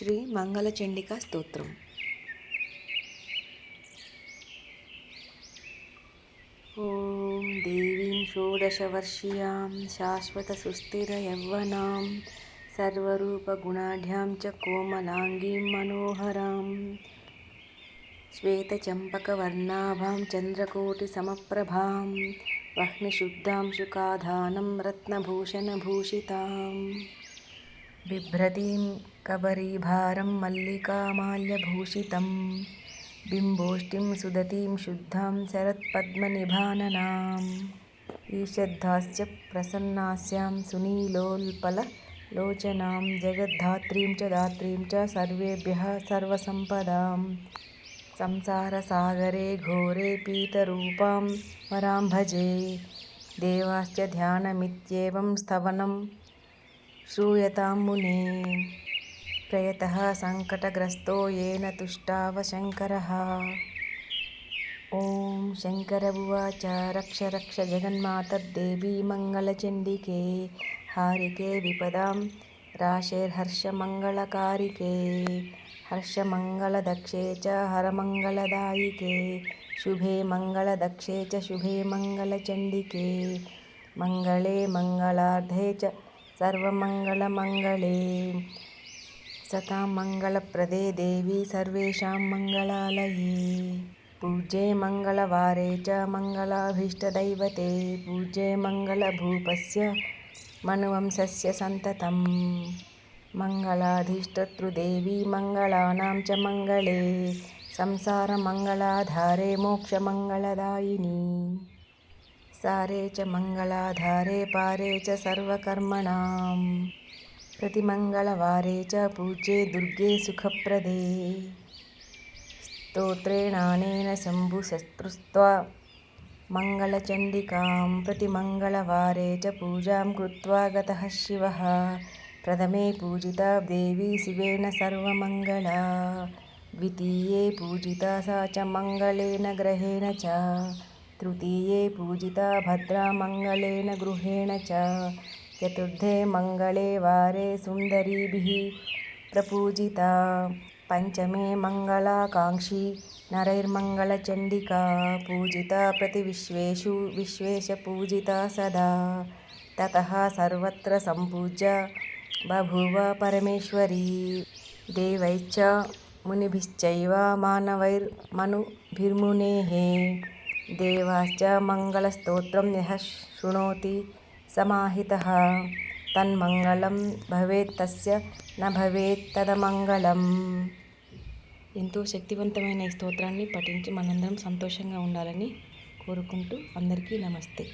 శ్రీ మంగళచండికా స్తోత్రం. ఓం దేవీం షోడశవర్షియాం శాశ్వతసుస్థిరయౌవనాం సర్వరూపగుణాఢ్యాం చ కోమలాంగీం మనోహరాం శ్వేతచంపకవర్ణాభాం చంద్రకోటిసమప్రభాం వహ్నిశుద్ధాం శుకాధానం రత్నభూషణభూషితాం. बिभ्रतीं कबरीभारं मल्लिकामाल्यभूषितं बिम्बोष्टिं सुदतीं शुद्धां शरत्पद्मनिभाननाम् ईषद्धाश्च प्रसन्नास्यां सुनीलोल्पललोचनां जगद्धात्रीं च दात्रीं च सर्वेभ्यः सर्वसम्पदां संसारसागरे घोरे पीतरूपां वरां भजे देवाश्च ध्यानमित्येवं स्तवनं श्रूयतां मुने प्रयतः सङ्कटग्रस्तो येन तुष्टावशङ्करः। ॐ शङ्कर उवाच, रक्ष रक्ष जगन्मातर्देवी मङ्गलचण्डिके, हारिके विपदां, राशेर्हर्षमङ्गलकारिके, हर्षमङ्गलदक्षे च हरमङ्गलदायिके, शुभे मङ्गलदक्षे च शुभे मङ्गलचण्डिके, मङ्गले मङ्गलार्धे च सर्वमङ्गलमङ्गले सतां मङ्गलप्रदे देवी सर्वेषां मङ्गलालये पूज्ये मङ्गलवारे च मङ्गलाभीष्टदैवते पूज्ये मङ्गलभूपस्य मनुवंशस्य सन्ततं मङ्गलाधिष्ठतृदेवी मङ्गलानां च मङ्गले संसारमङ्गलाधारे मोक्षमङ्गलदायिनी सारे च मङ्गलाधारे पारे च सर्वकर्मणां प्रतिमङ्गलवारे च पूज्ये दुर्गे सुखप्रदे स्तोत्रेणानेन शम्भुशस्त्रुस्त्वा मङ्गलचण्डिकां प्रतिमङ्गलवारे च पूजां कृत्वा गतः शिवः प्रथमे पूजिता देवी शिवेन सर्वमङ्गला द्वितीये पूजिता सा च मङ्गलेन ग्रहेण च तृतीये पूजिता भद्रा मङ्गलेन गृहेण चतुर्थे मङ्गले वारे सुन्दरीभिः प्रपूजिता। पञ्चमे मङ्गलाकाङ्क्षी नरैर्मङ्गलचण्डिका पूजिता प्रतिविश्वेषु विश्वेशपूजिता सदा। ततः सर्वत्र सम्पूज्य बभूव परमेश्वरी। देवैश्च मुनिभिश्चैव मानवैर्मनुभिर्मुनेः देवाश्च मङ्गलस्तोत्रं यः शृणोति समाहितः తన్మంగళం భవేత్ తస్య న భవేత్ తదమంగళం ఎంతో శక్తివంతమైన ఈ స్తోత్రాన్ని పఠించి మనందరం సంతోషంగా ఉండాలని కోరుకుంటూ అందరికీ నమస్తే